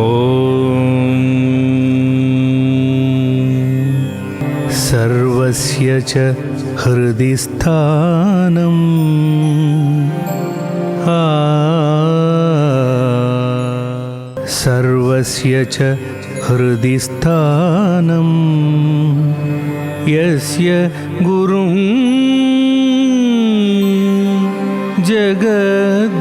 ॐ सर्वस्य च हृदि स्थानम् सर्वस्य च हृदि स्थानं यस्य गुरुं जगद्गुरुं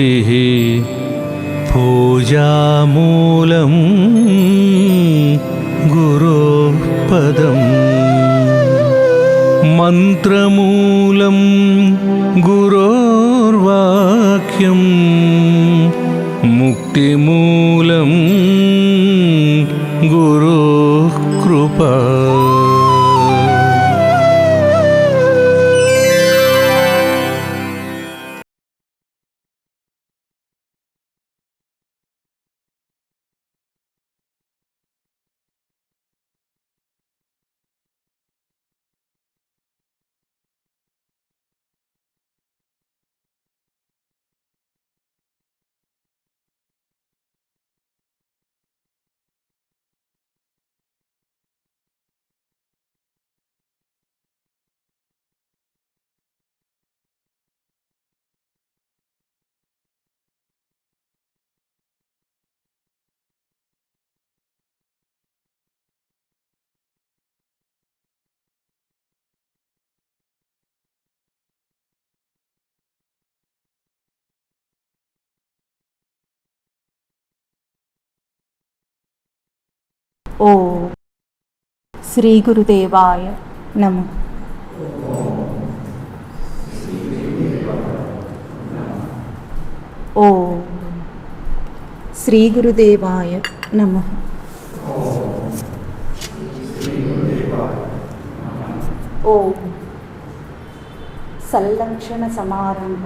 गुरोर्मूर्तिः पूजामूलं गुरोः पदम् मन्त्रमूलं गुरोर्वाक्यं मुक्तिमूलं गुरोः कृपा ఓ. శ్రీ గురుదేవాయ నమ. ఓ. శ్రీ గురుదేవాయ నమ. ఓ. సంలక్షణ సమారంభ.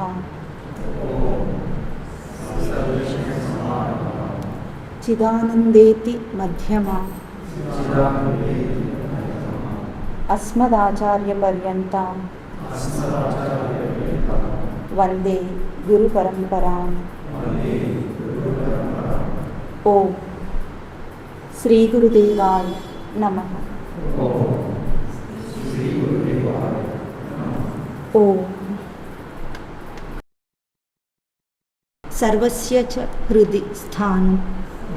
చిదానందేతి మధ్యమా అస్మదాచార్యపర్యంతం వందే గురు పరంపరా ఓ శ్రీ గురుదేవాయ నమ ఓ సర్వస్య చ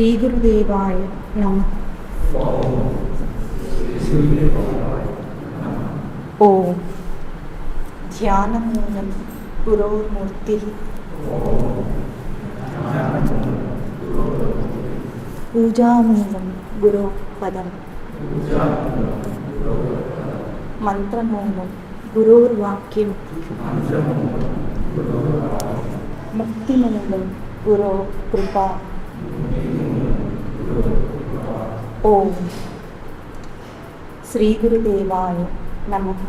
ശ്രീഗുരുദേവായ നമ. ഓം. ധ്യാനം മൂലം പൂജാമൂലം ഗുരോ മന്ത്രമൂലം ഗുരോർവാക്യം. മുക്തിമൂലം ഗുരോ കൃപ ఓం శ్రీ గురుదేవాయ నమః.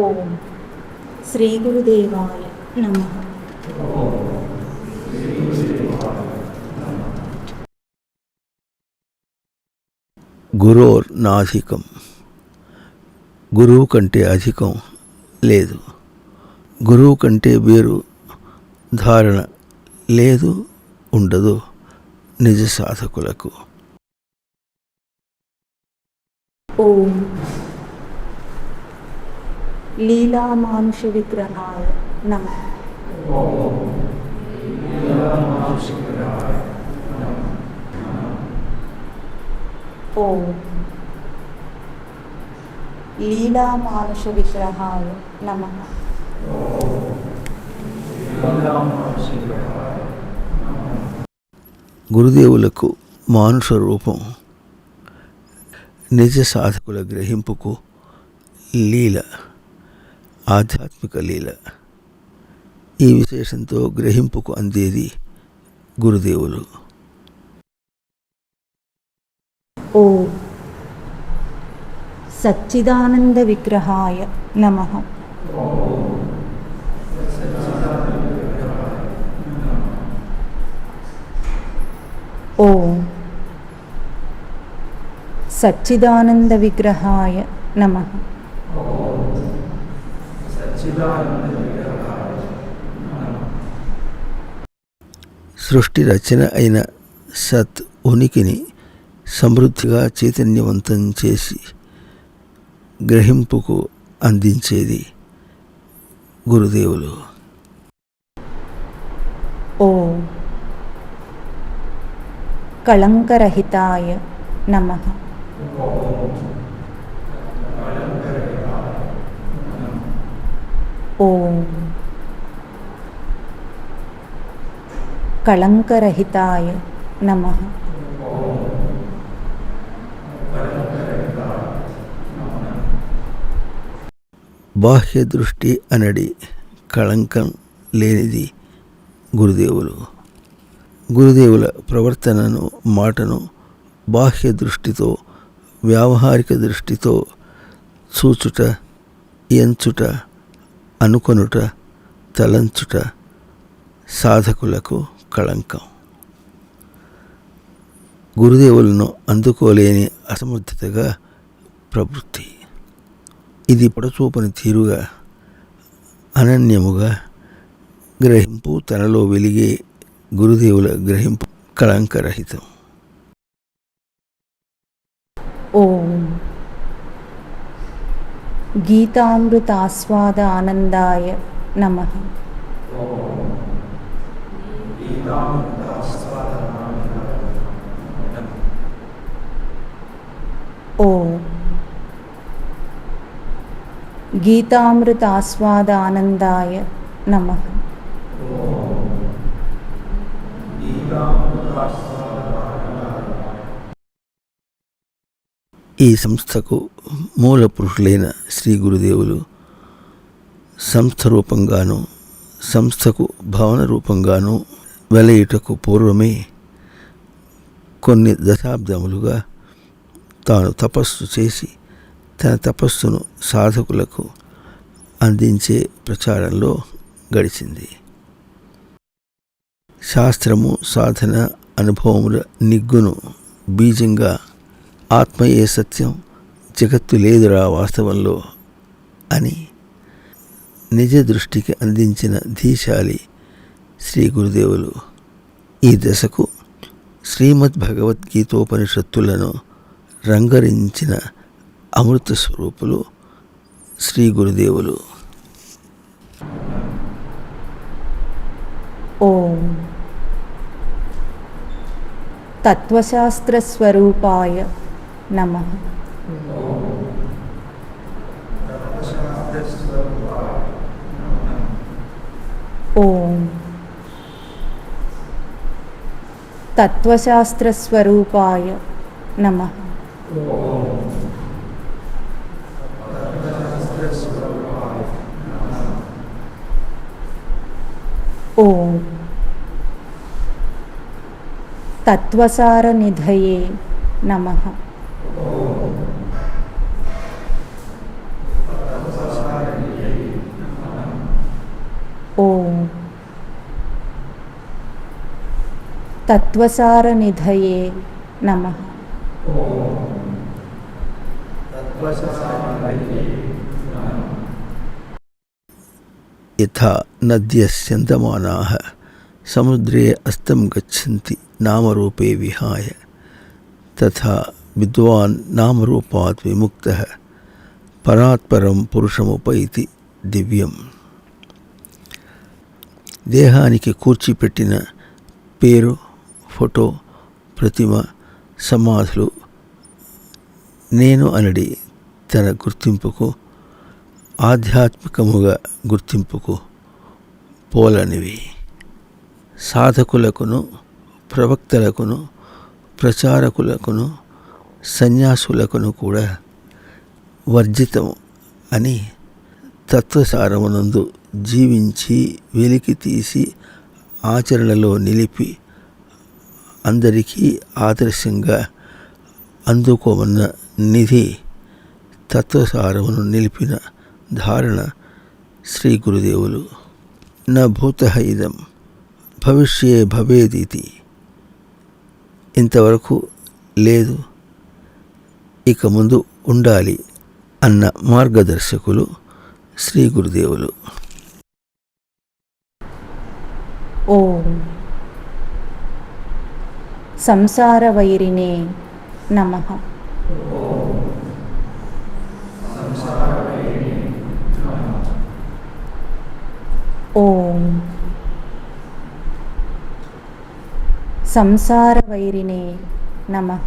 ఓం శ్రీ గురుదేవాయ నమ. గురోర్ నాధికం గురువు కంటే అధికం లేదు. గురువు కంటే వేరు ధారణ లేదు ఉండదు నిజ సాధకులకు. ఓం లీలా మానుష విగ్రహాయ నమ. ఓం లీలా మానుష విగ్రహాయ నమ. గురుదేవులకు మానుష రూపం నిజ సాధకుల గ్రహింపుకు లీల ఆధ్యాత్మిక లీల. ఈ విశేషంతో గ్రహింపుకు అందేది గురుదేవులు. ఓ సచ్చిదానంద విగ్రహాయ నమః. ఓం. సచ్చిదానంద విగ్రహాయ నమః. సృష్టి రచన అయిన సత్ ఉనికిని సమృద్ధిగా చైతన్యవంతం చేసి గ్రహింపుకు అందించేది గురుదేవులు. ఓం. కళంకరహితాయ నమః. ఓం. కళంకరహితాయ నమః. బాహ్య దృష్టి అనడి కళంకం లేనిది గురుదేవులు గురుదేవుల ప్రవర్తనను మాటను బాహ్య దృష్టితో వ్యావహారిక దృష్టితో చూచుట ఎంచుట అనుకొనుట తలంచుట సాధకులకు కళంకం. గురుదేవులను అందుకోలేని అసమర్థతగా ప్రవృత్తి. ఇది పొడచూపని తీరుగా అనన్యముగా గ్రహింపు తనలో వెలిగే గురుదేవుల గ్రహింపు కళంకరహితం ఓం గీతామృతాస్వాద ఆనందాయ నమః ఓం గీతామృతాస్వాద ఆనందాయ నమః ఈ సంస్థకు మూల పురుషులైన శ్రీ గురుదేవులు సంస్థ రూపంగాను సంస్థకు భవన రూపంగాను వెలయుటకు పూర్వమే కొన్ని దశాబ్దములుగా తాను తపస్సు చేసి తన తపస్సును సాధకులకు అందించే ప్రచారంలో గడిచింది. శాస్త్రము సాధన అనుభవముల నిగ్గును బీజంగా ఆత్మయే సత్యం జగత్తు లేదురా వాస్తవంలో అని నిజ దృష్టికి అందించిన ధీశాలి శ్రీ గురుదేవులు. ఈ దశకు శ్రీమద్ భగవద్గీతోపనిషత్తులను రంగరించిన అమృత స్వరూపులు శ్రీ గురుదేవులు. ఓం తత్వశాస్త్రస్వరూపాయ నమ. ఓం. తత్వశాస్త్రస్వరూపాయ నమ. ఓం तत्वसार निधये नमः। ओम। तत्वसार निधये नमः। यथा नद्यः स्यन्दमानाः समुद्रे अस्तं गच्छन्ति। నామరూపే విహాయ తథా విద్వాన్ నామరూపాత్ విముక్త పరాత్పరం పురుషముపైతి దివ్యం దేహానికి కూర్చిపెట్టిన పేరు ఫోటో ప్రతిమ సమాధులు నేను అనడి తన గుర్తింపుకు ఆధ్యాత్మికముగా గుర్తింపుకు పోలనివి సాధకులకును ప్రవక్తలకును ప్రచారకులకును సన్యాసులకును కూడా వర్జితం అని తత్వసారమునందు జీవించి వెలికి తీసి ఆచరణలో నిలిపి అందరికీ ఆదర్శంగా అందుకోమన్న నిధి తత్వసారమును నిలిపిన ధారణ శ్రీ గురుదేవులు. నా భూత ఇదం. భవిష్యే భవేదితి. ఇంతవరకు లేదు. ఇక ముందు ఉండాలి అన్న మార్గదర్శకులు శ్రీ గురుదేవులు. ఓం. సంసారవైరిణే నమ. ఓం. సంసారవైరిణే నమ.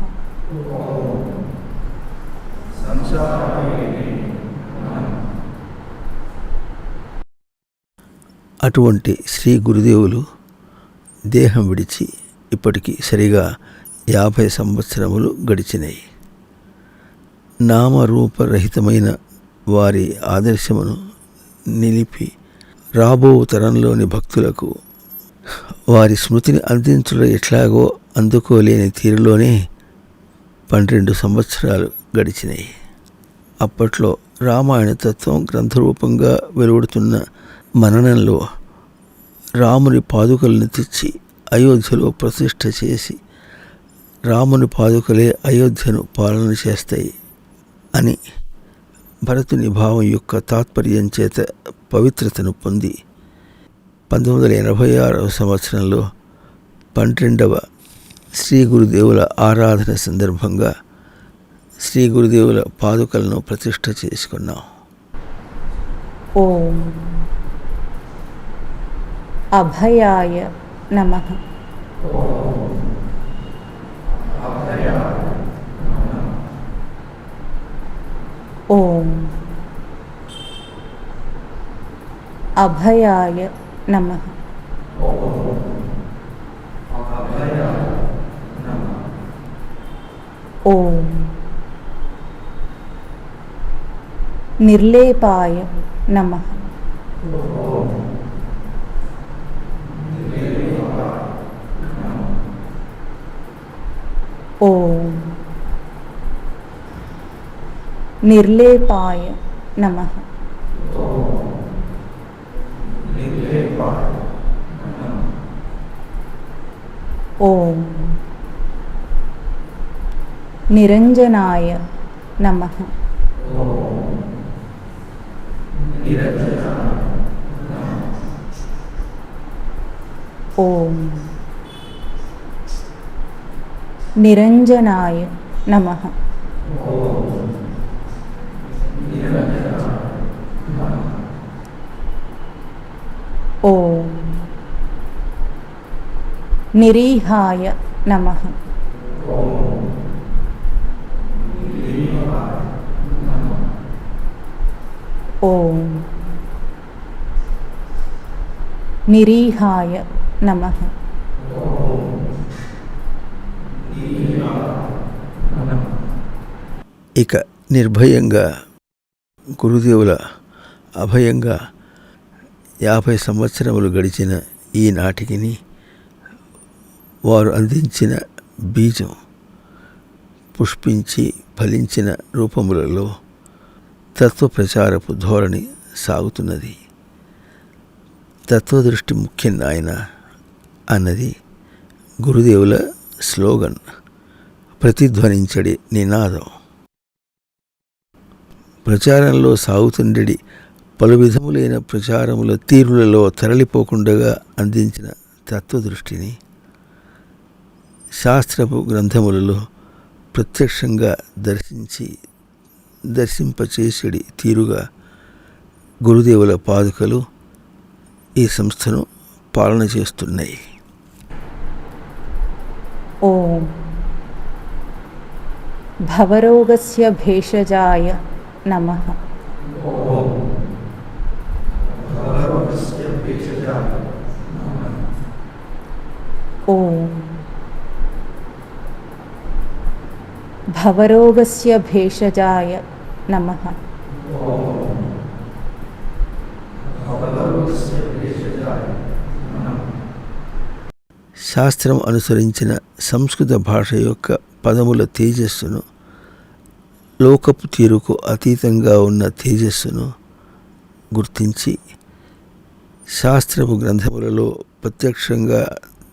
అటువంటి శ్రీ గురుదేవులు దేహం విడిచి ఇప్పటికి సరిగా యాభై సంవత్సరములు గడిచినాయి. నామరూపరహితమైన వారి ఆదర్శమును నిలిపి రాబో తరంలోని భక్తులకు వారి స్మృతిని అందించడం ఎట్లాగో అందుకోలేని తీరులోనే పన్నెండు సంవత్సరాలు గడిచినాయి. అప్పట్లో రామాయణ తత్వం గ్రంథరూపంగా వెలువడుతున్న మననంలో రాముని పాదుకలను తెచ్చి అయోధ్యలో ప్రతిష్ఠ చేసి రాముని పాదుకలే అయోధ్యను పాలన చేస్తాయి అని భరతుని భావం యొక్క తాత్పర్యం చేత పవిత్రతను పొంది పంతొమ్మిది వందల ఎనభై ఆరవ సంవత్సరంలో పన్నెండవ శ్రీ గురుదేవుల ఆరాధన సందర్భంగా శ్రీ గురుదేవుల పాదుకలను ప్రతిష్ట చేసుకున్నాం. ఓం అభయాయ నమ. ఓం అభయాయ నమ ఓం నిర్లేపాయ నమ ఓం నిర్లేపాయ నమ ఓం నిరంజనాయ నమ ఓం నిరంజనాయ నమ ఓం నిరీహాయ నమ. ఓం. నిరీహాయ నమ. ఇక నిర్భయంగా గురుదేవుల అభయంగా యాభై సంవత్సరములు గడిచిన ఈనాటికిని వారు అందించిన బీజం పుష్పించి ఫలించిన రూపములలో తత్వ ప్రచారపు ధోరణి సాగుతున్నది. తత్వదృష్టి ముఖ్యం నాయన అన్నది గురుదేవుల స్లోగన్ ప్రతిధ్వనించడి నినాదం. ప్రచారంలో సాగుతుండెడి పలు విధములైన ప్రచారముల తీరులలో తరలిపోకుండగా అందించిన తత్వదృష్టిని శాస్త్రపు గ్రంథములలో ప్రత్యక్షంగా దర్శించి దర్శింపచేసేడి తీరుగా గురుదేవుల పాదుకలు ఈ సంస్థను పాలన చేస్తున్నాయి. ఓం భవరోగస్య భేషజాయ నమః. ఓం భవరోగస్య భేషజాయ నమః శాస్త్రం అనుసరించిన సంస్కృత భాష యొక్క పదముల తేజస్సును లోకపు తీరుకు అతీతంగా ఉన్న తేజస్సును గుర్తించి శాస్త్రపు గ్రంథములలో ప్రత్యక్షంగా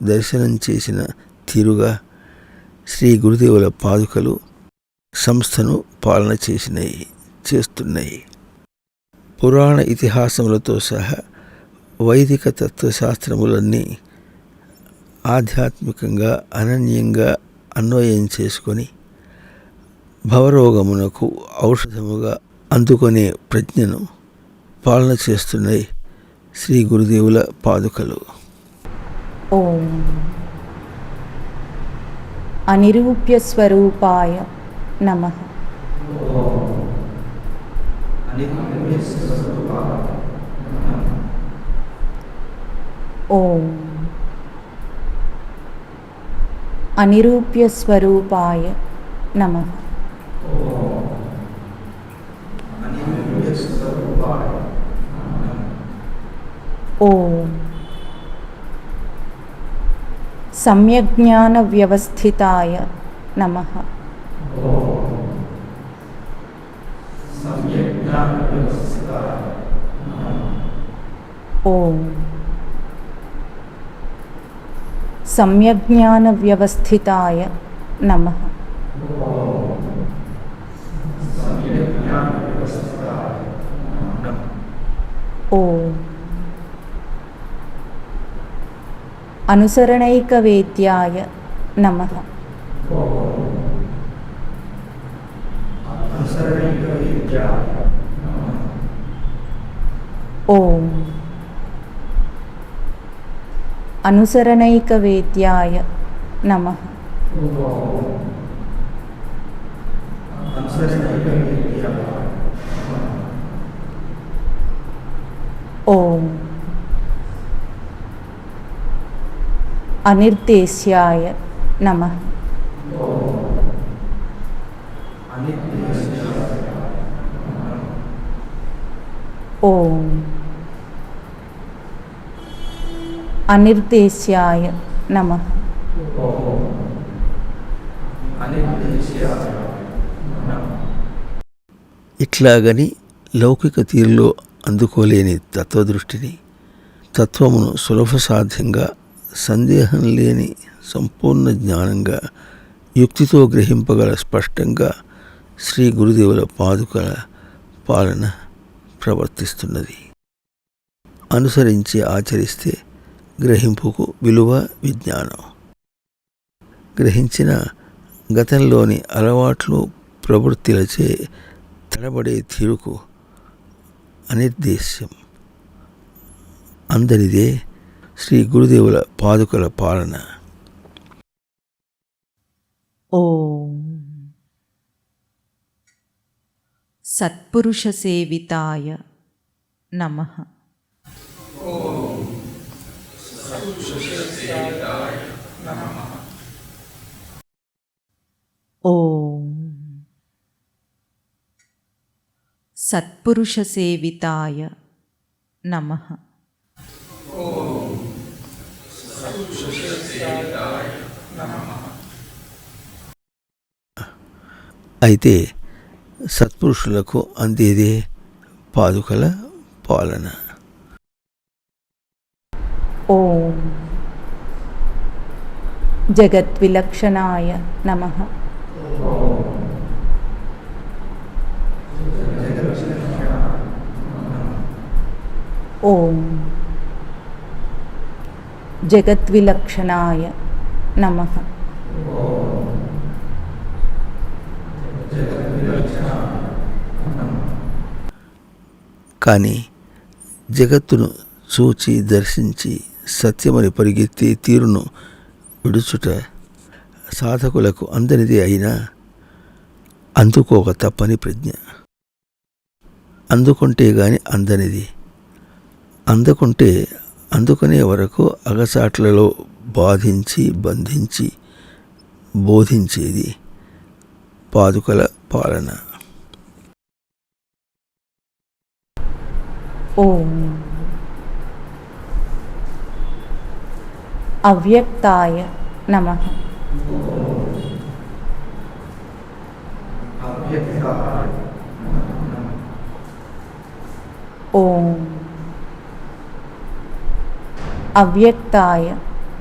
దర్శనం చేసిన తీరుగా శ్రీ గురుదేవుల పాదుకలు సంస్థను పాలన చేసినాయి చేస్తున్నాయి. పురాణ ఇతిహాసములతో సహా వైదిక తత్వశాస్త్రములన్నీ ఆధ్యాత్మికంగా అనన్యంగా అన్వయం చేసుకొని భవరోగమునకు ఔషధముగా అందుకునే ప్రజ్ఞను పాలన చేస్తున్నాయి శ్రీ గురుదేవుల పాదుకలు. ఓం. అనిరూప్య స్వరూపాయ నమః. ఓం. అనిరూప్య స్వరూపాయ నమః. ఓం. సమ్యజ్ఞాన వ్యవస్థితాయ నమః ఓం సమ్యజ్ఞాన వ్యవస్థితాయ నమః ఓం అనుసరణైకవేద్యాయ నమ ఓం అనుసరణైకవేద్యాయ నమ ఓం అనిర్దేశ్యాయ నమ ఓం అనిర్దేశ్యాయ నమ ఇట్లాగని లౌకిక తీరులో అందుకోలేని తత్వదృష్టిని తత్వమును సులభ సాధ్యంగా సందేహం లేని సంపూర్ణ జ్ఞానంగా యుక్తితో గ్రహింపగల స్పష్టంగా శ్రీ గురుదేవుల పాదుకల పాలన ప్రవర్తిస్తున్నది. అనుసరించి ఆచరిస్తే గ్రహింపుకు విలువ విజ్ఞానం. గ్రహించిన గతంలోని అలవాట్లు ప్రవృత్తిలచే తడబడే తీరుకు అనిర్దేశ్యం. అందరిదే శ్రీ గురుదేవుల పాదుకల పాలన. ఓం. సత్పురుషసేవితాయ నమః. ఓం. సత్పురుషసేవితాయ నమ. అయితే సత్పురుషులకు అందేదే పాదుకల పాలన. ఓం జగద్విలక్షణాయ నమ. ఓం జగద్విలక్షణాయ నమ. కానీ జగత్తును చూచి దర్శించి సత్యమని పరిగెత్తి తీరును విడుచుట సాధకులకు అందనిదే అయినా అందుకోక తప్పని ప్రజ్ఞ. అందుకుంటే గాని అందనిది. అందుకుంటే అందుకునే వరకు అగసాట్లలో బాధించి బంధించి బోధించేది పాదుకల పాలన. ఓం అవ్యక్తాయ నమ ఓం అవ్యక్తాయ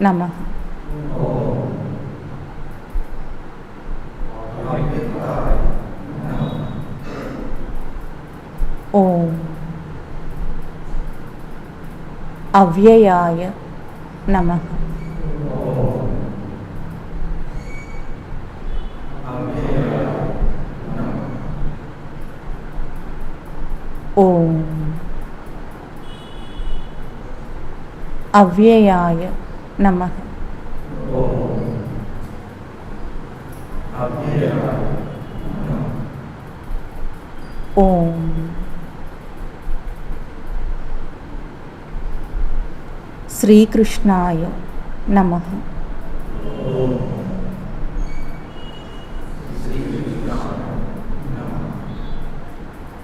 నమ ఓం అవ్యయాయ నమ ఓం అవ్యయాయ నమ ఓం శ్రీకృష్ణాయ నమ.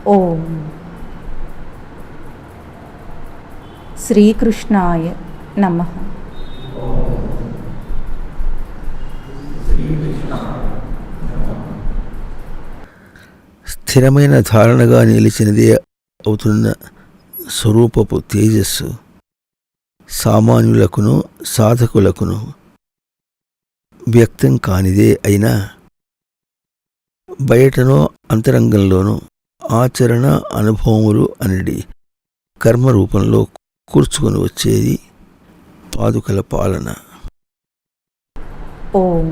ఓం. శ్రీకృష్ణాయ నమ. స్థిరమైన ధారణగా నిలిచినదే అవుతున్న స్వరూపపు తేజస్సు. సామాన్యులకును సాధకులకును వ్యక్తం కానిదే అయినా బయటనో అంతరంగంలోనూ ఆచరణ అనుభవములు అనేది కర్మ రూపంలో కూర్చుకొని వచ్చేది పాదుకల పాలన. ఓం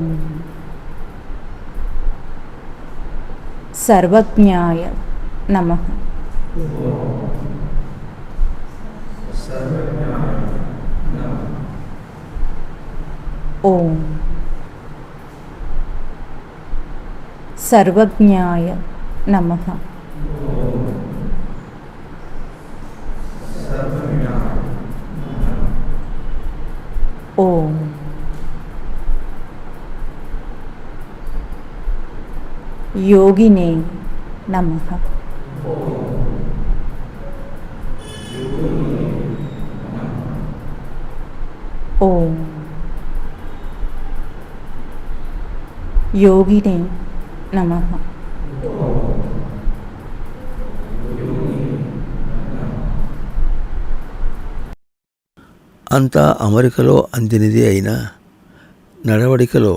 సర్వజ్ఞాయ నమ. ఓం సర్వజ్ఞాయ నమ ఓం యోగినే నమ ఓం యోగినే నమ. అంతా అమరికలో అందినదే అయినా నడవడికలో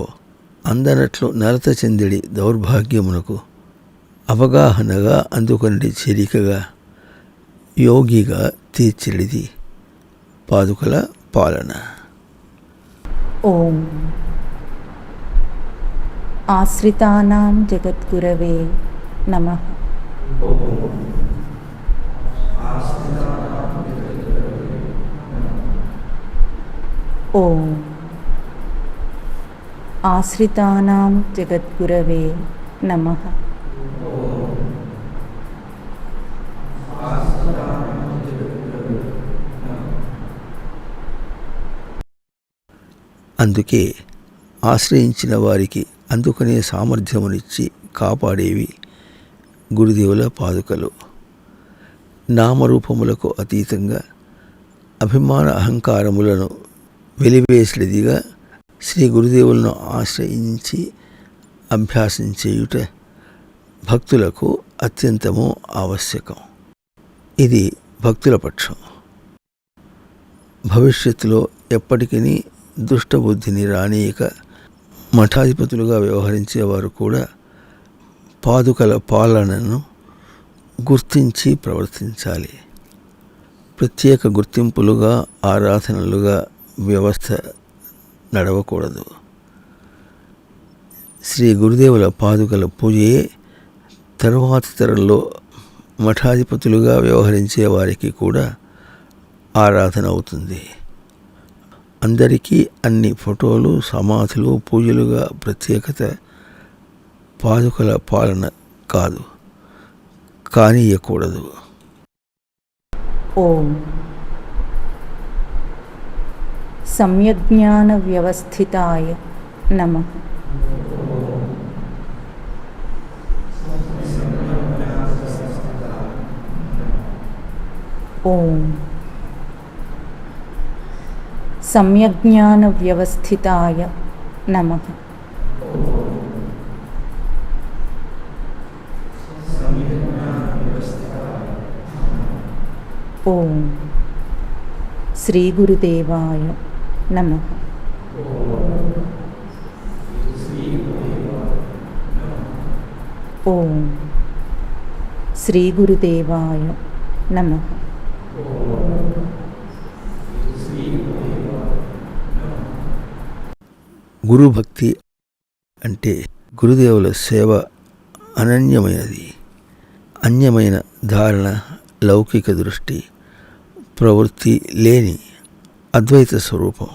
అందనట్లు నలత చెందిడి దౌర్భాగ్యమునకు అవగాహనగా అందుకొనిడి చేరికగా యోగిగా తీర్చిడిది. పాదుకల పాలన. ఓం ఆశ్రితానాం జగద్గురవే నమ. ఓం. ఆశ్రితానాం జగద్గురవే నమ. అందుకే ఆశ్రయించిన వారికి అందుకునే సామర్థ్యమునిచ్చి కాపాడేవి గురుదేవుల పాదుకలు. నామరూపములకు అతీతంగా అభిమాన అహంకారములను వెలివేసినదిగా శ్రీ గురుదేవులను ఆశ్రయించి అభ్యాసం చేయుట భక్తులకు అత్యంతము ఆవశ్యకం. ఇది భక్తుల పక్షం. భవిష్యత్తులో ఎప్పటికీ దుష్టబుద్ధిని రానీయక మఠాధిపతులుగా వ్యవహరించేవారు కూడా పాదుకల పాలనను గుర్తించి ప్రవర్తించాలి. ప్రత్యేక గుర్తింపులుగా ఆరాధనలుగా వ్యవస్థ నడవకూడదు. శ్రీ గురుదేవుల పాదుకల పూజయే తరువాతి తరంలో మఠాధిపతులుగా వ్యవహరించే వారికి కూడా ఆరాధన అవుతుంది. అందరికీ అన్ని ఫోటోలు సమాధులు పూజలుగా ప్రత్యేకత పాదుకల పాలన కాదు కానీయకూడదు. ఓం. సమ్యజ్ఞాన వ్యవస్థితాయ నమ. ఓం. సమ్యజ్ఞాన వ్యవస్థితాయ నమ ఓం శ్రీ గురుదేవాయ నమ ఓం శ్రీ గురుదేవాయ నమ గురుభక్తి అంటే గురుదేవుల సేవ అనన్యమైనది. అన్యమైన ధారణ లౌకిక దృష్టి ప్రవృత్తి లేని అద్వైత స్వరూపం.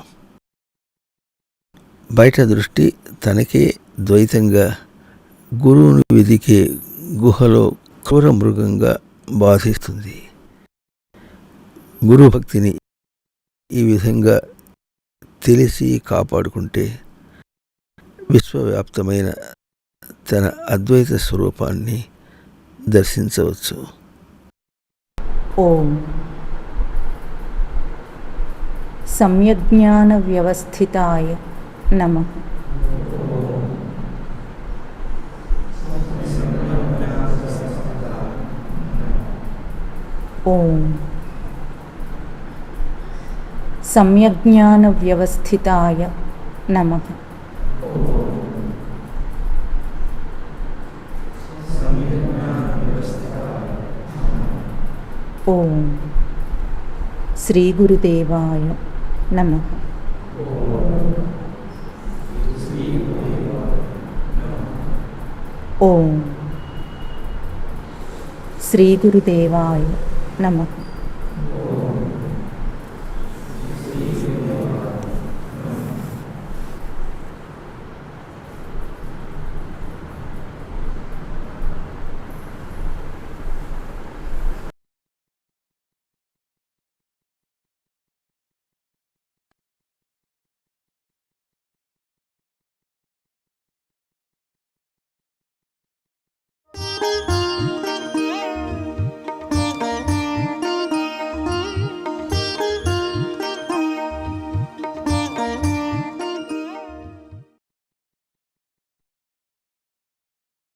బయట దృష్టి తనకే ద్వైతంగా గురువును వెదికే గుహలో క్రూర మృగంగా బాధిస్తుంది. గురుభక్తిని ఈ విధంగా తెలిసి కాపాడుకుంటే విశ్వవ్యాప్తమైన తన అద్వైత స్వరూపాన్ని దర్శించవచ్చు. ఓం. సమ్యజ్ఞాన వ్యవస్థితాయ నమ. ఓం. సమ్యజ్ఞాన వ్యవస్థితాయ నమ. ఓం శ్రీ గురుదేవాయ నమ. ఓం శ్రీ గురుదేవాయ నమ.